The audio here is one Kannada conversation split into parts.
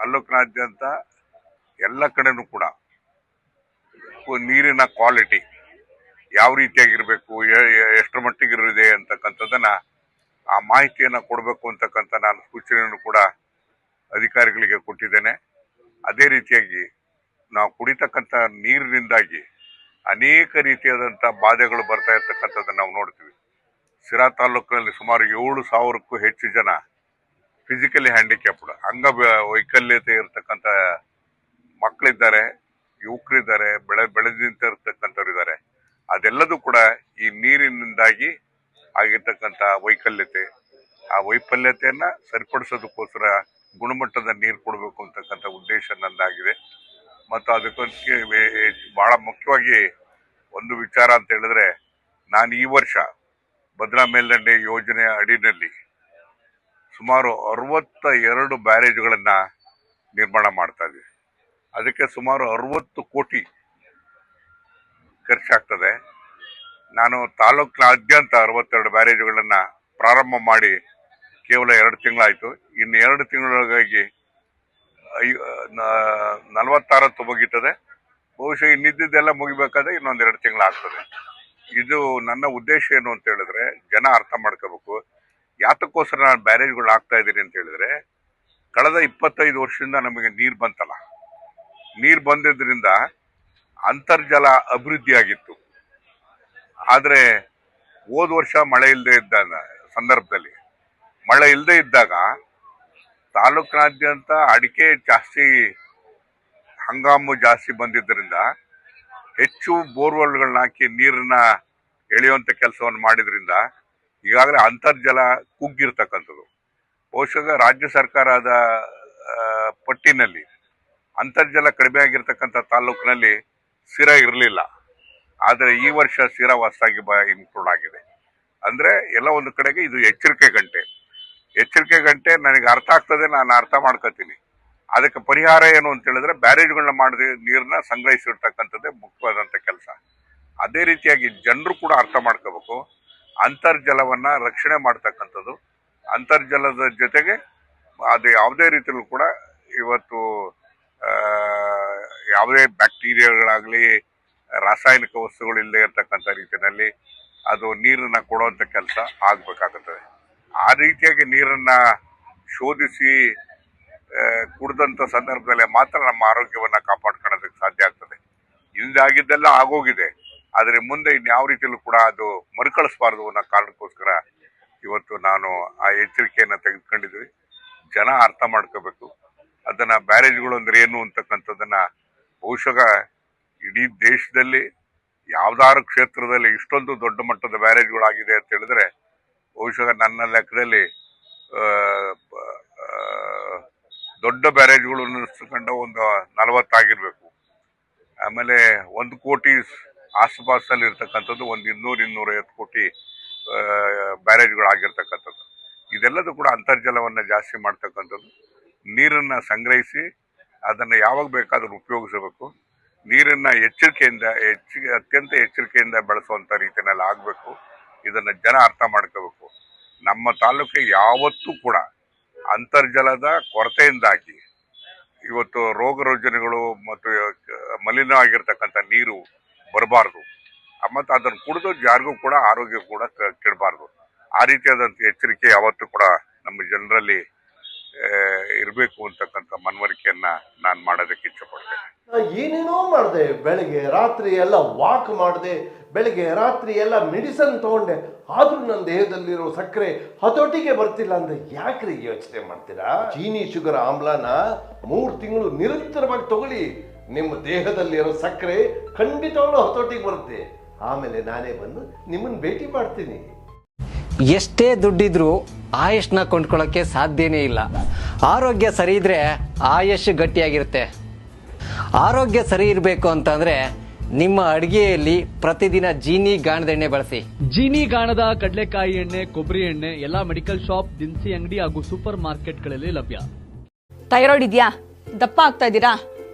ತಾಲ್ಲೂಕಿನಾದ್ಯಂತ ಎಲ್ಲ ಕಡೆನೂ ಕೂಡ ನೀರಿನ ಕ್ವಾಲಿಟಿ ಯಾವ ರೀತಿಯಾಗಿರಬೇಕು ಎಷ್ಟರ ಮಟ್ಟಿಗಿರಿದೆ ಅಂತಕ್ಕಂಥದ್ದನ್ನ ಆ ಮಾಹಿತಿಯನ್ನ ಕೊಡಬೇಕು ಅಂತಕ್ಕಂಥ ನಾನು ಸೂಚನೆಯನ್ನು ಕೂಡ ಅಧಿಕಾರಿಗಳಿಗೆ ಕೊಟ್ಟಿದ್ದೇನೆ. ಅದೇ ರೀತಿಯಾಗಿ ನಾವು ಕುಡಿತಕ್ಕಂಥ ನೀರಿನಿಂದಾಗಿ ಅನೇಕ ರೀತಿಯಾದಂಥ ಬಾಧೆಗಳು ಬರ್ತಾ ಇರ್ತಕ್ಕಂಥದ್ದನ್ನು ನಾವು ನೋಡ್ತೀವಿ. ಸಿರಾ ತಾಲೂಕಿನಲ್ಲಿ ಸುಮಾರು ಏಳು ಸಾವಿರಕ್ಕೂ ಹೆಚ್ಚು ಜನ ಫಿಸಿಕಲಿ ಹ್ಯಾಂಡಿಕ್ಯಾಪ್ಡ್ ಅಂಗ ವೈಕಲ್ಯತೆ ಇರತಕ್ಕಂಥ ಮಕ್ಕಳಿದ್ದಾರೆ, ಯುವಕರಿದ್ದಾರೆ, ಬೆಳೆ ಬೆಳೆದಿಂತ ಇರತಕ್ಕಂಥವ್ರು ಇದ್ದಾರೆ. ಅದೆಲ್ಲದೂ ಕೂಡ ಈ ನೀರಿನಿಂದಾಗಿ ಆಗಿರ್ತಕ್ಕಂಥ ವೈಕಲ್ಯತೆ. ಆ ವೈಫಲ್ಯತೆಯನ್ನ ಸರಿಪಡಿಸೋದಕ್ಕೋಸ್ಕರ ಗುಣಮಟ್ಟದ ನೀರು ಕೊಡಬೇಕು ಅಂತಕ್ಕಂಥ ಉದ್ದೇಶ ನಂದಾಗಿದೆ. ಮತ್ತು ಅದಕ್ಕೆ ಬಹಳ ಮುಖ್ಯವಾಗಿ ಒಂದು ವಿಚಾರ ಅಂತ ಹೇಳಿದ್ರೆ, ನಾನು ಈ ವರ್ಷ ಭದ್ರಾ ಮೇಲ್ದಂಡೆ ಯೋಜನೆಯ ಅಡಿನಲ್ಲಿ ಸುಮಾರು ಅರವತ್ತ ಎರಡು ಬ್ಯಾರೇಜ್ಗಳನ್ನ ನಿರ್ಮಾಣ ಮಾಡ್ತಾ ಇದೆ. ಅದಕ್ಕೆ ಸುಮಾರು ಅರವತ್ತು ಕೋಟಿ ಖರ್ಚಾಗ್ತದೆ. ನಾನು ತಾಲೂಕಿನಾದ್ಯಂತ ಅರವತ್ತೆರಡು ಬ್ಯಾರೇಜ್ಗಳನ್ನ ಪ್ರಾರಂಭ ಮಾಡಿ ಕೇವಲ ಎರಡು ತಿಂಗಳಾಯಿತು. ಇನ್ನು ಎರಡು ತಿಂಗಳೊಳಗಾಗಿ ನಲವತ್ತಾರತ್ತು ಮುಗೀತದೆ. ಬಹುಶಃ ಇನ್ನಿದ್ದೆಲ್ಲ ಮುಗಿಬೇಕಾದ್ರೆ ಇನ್ನೊಂದೆರಡು ತಿಂಗಳಾಗ್ತದೆ. ಇದು ನನ್ನ ಉದ್ದೇಶ ಏನು ಅಂತ ಹೇಳಿದ್ರೆ ಜನ ಅರ್ಥ ಮಾಡ್ಕೋಬೇಕು. ಯಾತಕ್ಕೋಸ್ಕರ ನಾನು ಬ್ಯಾರೇಜ್ಗಳು ಆಗ್ತಾ ಇದ್ದೀನಿ ಅಂತ ಹೇಳಿದ್ರೆ, ಕಳೆದ ಇಪ್ಪತ್ತೈದು ವರ್ಷದಿಂದ ನಮಗೆ ನೀರು ಬಂತಲ್ಲ. ನೀರು ಬಂದಿದ್ದರಿಂದ ಅಂತರ್ಜಲ ಅಭಿವೃದ್ಧಿ ಆಗಿತ್ತು. ಆದರೆ ಹೋದ ವರ್ಷ ಮಳೆ ಇಲ್ಲದೆ ಇದ್ದ ಸಂದರ್ಭದಲ್ಲಿ, ಮಳೆ ಇಲ್ಲದೆ ಇದ್ದಾಗ ತಾಲೂಕಿನಾದ್ಯಂತ ಅಡಿಕೆ ಜಾಸ್ತಿ, ಹಂಗಾಮು ಜಾಸ್ತಿ ಬಂದಿದ್ದರಿಂದ ಹೆಚ್ಚು ಬೋರ್ವೆಲ್ಗಳನ್ನ ಹಾಕಿ ನೀರನ್ನ ಎಳೆಯುವಂಥ ಕೆಲಸವನ್ನು ಮಾಡಿದ್ರಿಂದ ಈಗಾಗಲೇ ಅಂತರ್ಜಲ ಕುಗ್ಗಿರ್ತಕ್ಕಂಥದ್ದು. ಬಹುಶಃ ರಾಜ್ಯ ಸರ್ಕಾರದ ಪಟ್ಟಿನಲ್ಲಿ ಅಂತರ್ಜಲ ಕಡಿಮೆ ಆಗಿರ್ತಕ್ಕಂಥ ತಾಲೂಕಿನಲ್ಲಿ ಸ್ಥಿರ ಇರಲಿಲ್ಲ. ಆದರೆ ಈ ವರ್ಷ ಸ್ಥಿರ ಹೊಸದಾಗಿ ಬ ಇನ್ಕ್ಲೂಡ್ ಆಗಿದೆ. ಅಂದ್ರೆ ಎಲ್ಲ ಒಂದು ಕಡೆಗೆ ಇದು ಎಚ್ಚರಿಕೆ ಗಂಟೆ. ಎಚ್ಚರಿಕೆ ಗಂಟೆ ನನಗೆ ಅರ್ಥ ಆಗ್ತದೆ, ನಾನು ಅರ್ಥ ಮಾಡ್ಕೋತೀನಿ. ಅದಕ್ಕೆ ಪರಿಹಾರ ಏನು ಅಂತ ಹೇಳಿದ್ರೆ ಬ್ಯಾರೇಜ್ಗಳನ್ನ ಮಾಡಿದ ನೀರನ್ನ ಸಂಗ್ರಹಿಸಿರ್ತಕ್ಕಂಥದ್ದೇ ಮುಖ್ಯವಾದಂಥ ಕೆಲಸ. ಅದೇ ರೀತಿಯಾಗಿ ಜನರು ಕೂಡ ಅರ್ಥ ಮಾಡ್ಕೋಬೇಕು. ಅಂತರ್ಜಲವನ್ನ ರಕ್ಷಣೆ ಮಾಡ್ತಕ್ಕಂಥದ್ದು. ಅಂತರ್ಜಲದ ಜೊತೆಗೆ ಅದು ಯಾವುದೇ ರೀತಿಯಲ್ಲೂ ಕೂಡ ಇವತ್ತು ಯಾವುದೇ ಬ್ಯಾಕ್ಟೀರಿಯಾಗಳಾಗಲಿ ರಾಸಾಯನಿಕ ವಸ್ತುಗಳು ಇಲ್ಲದೆ ಇರತಕ್ಕಂಥ ರೀತಿಯಲ್ಲಿ ಅದು ನೀರನ್ನ ಕೊಡುವಂಥ ಕೆಲಸ ಆಗಬೇಕಾಗುತ್ತದೆ. ಆ ರೀತಿಯಾಗಿ ನೀರನ್ನ ಶೋಧಿಸಿ ಕುಡಿದಂಥ ಸಂದರ್ಭದಲ್ಲಿ ಮಾತ್ರ ನಮ್ಮ ಆರೋಗ್ಯವನ್ನು ಕಾಪಾಡ್ಕೊಳ್ಳೋದಕ್ಕೆ ಸಾಧ್ಯ ಆಗ್ತದೆ. ಹಿಂದಾಗಿದ್ದೆಲ್ಲ ಆಗೋಗಿದೆ. ಆದ್ರೆ ಮುಂದೆ ಇನ್ಯಾವ ರೀತಿಯಲ್ಲೂ ಕೂಡ ಅದು ಮರುಕಳಿಸಬಾರದು ಅನ್ನೋ ಕಾರಣಕ್ಕೋಸ್ಕರ ಇವತ್ತು ನಾನು ಆ ಎಚ್ಚರಿಕೆಯನ್ನು ತೆಗೆದುಕೊಂಡಿದ್ವಿ ಜನ ಅರ್ಥ ಮಾಡ್ಕೋಬೇಕು. ಅದನ್ನ ಬ್ಯಾರೇಜ್ಗಳು ಅಂದ್ರೆ ಏನು ಅಂತಕ್ಕಂಥದ್ದನ್ನ ಬಹುಶಃ ಇಡೀ ದೇಶದಲ್ಲಿ ಯಾವ್ದಾರು ಕ್ಷೇತ್ರದಲ್ಲಿ ಇಷ್ಟೊಂದು ದೊಡ್ಡ ಮಟ್ಟದ ಬ್ಯಾರೇಜ್ಗಳಾಗಿದೆ ಅಂತ ಹೇಳಿದ್ರೆ ಬಹುಶಃ ನನ್ನ ಲೆಕ್ಕದಲ್ಲಿ ದೊಡ್ಡ ಬ್ಯಾರೇಜ್ಗಳು ಅನ್ನಿಸ್ಕೊಂಡ ಒಂದು ನಲವತ್ತಾಗಿರ್ಬೇಕು. ಆಮೇಲೆ ಒಂದು ಕೋಟಿ ಆಸುಪಾಸಲ್ಲಿ ಇರ್ತಕ್ಕಂಥದ್ದು ಒಂದು ಇನ್ನೂರು ಇನ್ನೂರೈವತ್ತು ಕೋಟಿ ಬ್ಯಾರೇಜ್ಗಳು ಆಗಿರ್ತಕ್ಕಂಥದ್ದು ಇದೆಲ್ಲದೂ ಕೂಡ ಅಂತರ್ಜಲವನ್ನು ಜಾಸ್ತಿ ಮಾಡ್ತಕ್ಕಂಥದ್ದು. ನೀರನ್ನು ಸಂಗ್ರಹಿಸಿ ಅದನ್ನು ಯಾವಾಗ ಬೇಕಾದರೂ ಉಪಯೋಗಿಸಬೇಕು. ನೀರನ್ನು ಎಚ್ಚರಿಕೆಯಿಂದ ಹೆಚ್ಚಿಗೆ ಅತ್ಯಂತ ಎಚ್ಚರಿಕೆಯಿಂದ ಬೆಳೆಸುವಂಥ ರೀತಿಯಲ್ಲಿ ಆಗಬೇಕು. ಇದನ್ನು ಜನ ಅರ್ಥ ಮಾಡ್ಕೋಬೇಕು. ನಮ್ಮ ತಾಲೂಕಿಗೆ ಯಾವತ್ತೂ ಕೂಡ ಅಂತರ್ಜಲದ ಕೊರತೆಯಿಂದಾಗಿ ಇವತ್ತು ರೋಗ ರುಜಿನಗಳು ಮತ್ತು ಮಲಿನ ಆಗಿರ್ತಕ್ಕಂಥ ನೀರು ಬರಬಾರ್ದು. ಮತ್ತು ಅದನ್ನು ಕುಡಿದು ಯಾರಿಗೂ ಕೂಡ ಆರೋಗ್ಯ ಕೂಡ ಕೆಡಬಾರ್ದು. ಆ ರೀತಿಯಾದಂಥ ಎಚ್ಚರಿಕೆ ಯಾವತ್ತೂ ಕೂಡ ನಮ್ಮ ಜನರಲ್ಲಿ ಇರಬೇಕು ಅಂತಕ್ಕಂಥ ಮನವರಿಕೆಯನ್ನ ನಾನು ಮಾಡೋದಕ್ಕೆ ಇಚ್ಛಪಡ್ತೇನೆ ಏನೇನೋ ಮಾಡಿದೆ, ಬೆಳಿಗ್ಗೆ ರಾತ್ರಿ ಎಲ್ಲ ವಾಕ್ ಮಾಡಿದೆ, ಬೆಳಿಗ್ಗೆ ರಾತ್ರಿ ಎಲ್ಲ ಮೆಡಿಸನ್ ತಗೊಂಡೆ, ಆದ್ರೂ ನನ್ನ ದೇಹದಲ್ಲಿರೋ ಸಕ್ಕರೆ ಹತೋಟಿಗೆ ಬರ್ತಿಲ್ಲ ಅಂದ್ರೆ ಯಾಕ್ರಿ ಯೋಚನೆ ಮಾಡ್ತೀರಾ? ಚೀನಿ ಶುಗರ್ ಆಮ್ಲಾನ ಮೂರು ತಿಂಗಳು ನಿರಂತರವಾಗಿ ತಗೊಳ್ಳಿ. ನಿಮ್ಮ ದೇಹದಲ್ಲಿರೋ ಸಕ್ಕರೆ ಖಂಡಿತವಾಗ್ಲೂ ಹತೋಟಿಗೆ ಬರುತ್ತೆ. ಆಮೇಲೆ ನಾನೇ ಬಂದು ನಿಮ್ಮನ್ನು ಭೇಟಿ ಮಾಡ್ತೀನಿ. ಎಷ್ಟೇ ದುಡ್ಡಿದ್ರೂ ಆಯುಷ್ನ ಕೊಂಡ್ಕೊಳ್ಳೋಕ್ಕೆ ಸಾಧ್ಯನೇ ಇಲ್ಲ. ಆರೋಗ್ಯ ಸರಿ ಇದ್ರೆ ಆಯುಷ್ ಗಟ್ಟಿಯಾಗಿರುತ್ತೆ. ಆರೋಗ್ಯ ಸರಿ ಇರಬೇಕು ಅಂತಂದ್ರೆ ನಿಮ್ಮ ಅಡಿಗೆಯಲ್ಲಿ ಪ್ರತಿದಿನ ಜೀನಿ ಗಾಣದ ಎಣ್ಣೆ ಬಳಸಿ. ಜೀನಿ ಗಾಣದ ಕಡಲೆಕಾಯಿ ಎಣ್ಣೆ ಕೊಬ್ಬರಿ ಎಣ್ಣೆ ಎಲ್ಲಾ ಮೆಡಿಕಲ್ ಶಾಪ್ ದಿನಸಿ ಅಂಗಡಿ ಹಾಗೂ ಸೂಪರ್ ಮಾರ್ಕೆಟ್ಗಳಲ್ಲಿ ಲಭ್ಯ. ಥೈರಾಯ್ಡ್ ಇದೆಯಾ? ದಪ್ಪ ಆಗ್ತಾ ಇದ್ದೀರಾ?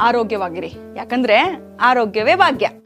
ಆರೋಗ್ಯವಾಗಿರಿ. ಯಾಕಂದ್ರೆ ಆರೋಗ್ಯವೇ ಭಾಗ್ಯ.